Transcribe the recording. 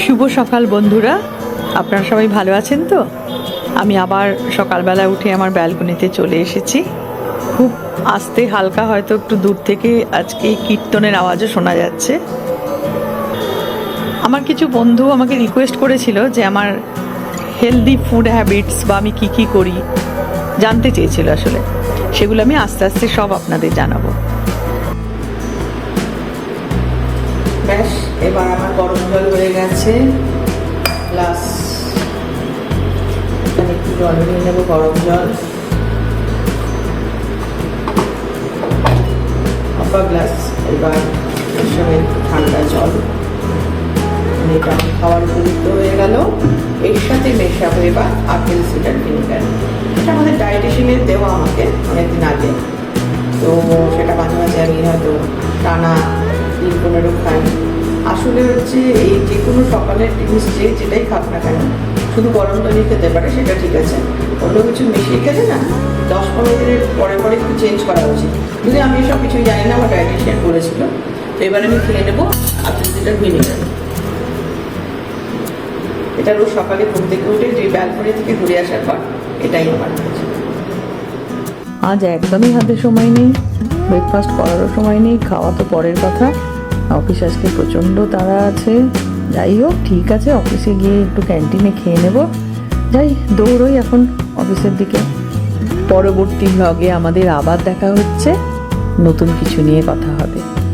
শুভ সকাল, বন্ধুরা। আপনারা সবাই ভালো আছেন তো? আমি আবার সকালবেলা উঠে আমার ব্যালকনিতে চলে এসেছি। খুব আস্তে হালকা হয়তো একটু দূর থেকে আজকে কীর্তনের আওয়াজও শোনা যাচ্ছে। আমার কিছু বন্ধু আমাকে রিকোয়েস্ট করেছিল যে আমার হেলদি ফুড হ্যাবিটস বা আমি কী কী করি, জানতে চেয়েছিল আসলে। সেগুলো আমি আস্তে আস্তে সব আপনাদের জানাব। ব্যাস। এবার আমার গরম জল হয়ে গেছে। প্লাস এখানে একটু জল নিয়ে নেব, গরম জল। হাফা গ্লাস, এবার এর সঙ্গে ঠান্ডা জল। এটা খাওয়ার উপযুক্ত হয়ে গেল। এর সাথে মেশাবো এবার আপেল সিডার ভিনেগার এটা আমাদের ডায়েটিশিয়ানের দেওয়া আমাকে অনেকদিন আগে। তো সেটা মাঝে মাঝে আমি হয়তো টানা দিন পনেরো খাই আসলে হচ্ছে এই যে কোনো সকালের জিনিস যে যেটাই খাক না কেন, শুধু গরম জলই খেতে পারে, সেটা ঠিক আছে। অন্য কিছু মিশিয়ে খেলে না দশ পনেরো দিনের পরে পরে একটু চেঞ্জ করা উচিত। যদি আমি সব কিছুই জানি না, আমার ডায়েটিশিয়ান বলেছিল, তো এবার আমি খেয়ে নেব আপেল সিডার ভিনেগার এটা রোজ সকালে ঘুম থেকে উঠে যে ব্যালকনি থেকে ঘুরে আসার পর এটাই আমার কাছে আজ একদমই হাতে সময় নেই ব্রেকফাস্ট করারও সময় নেই, খাওয়া তো পরের কথা। অফিস আজকে প্রচণ্ড তাড়া আছে। যাই হোক, ঠিক আছে, অফিসে গিয়ে একটু ক্যান্টিনে খেয়ে নেব। যাই, দৌড়ই এখন অফিসের দিকে। পরবর্তী ভ্লগে আমাদের আবার দেখা হচ্ছে। নতুন কিছু নিয়ে কথা হবে।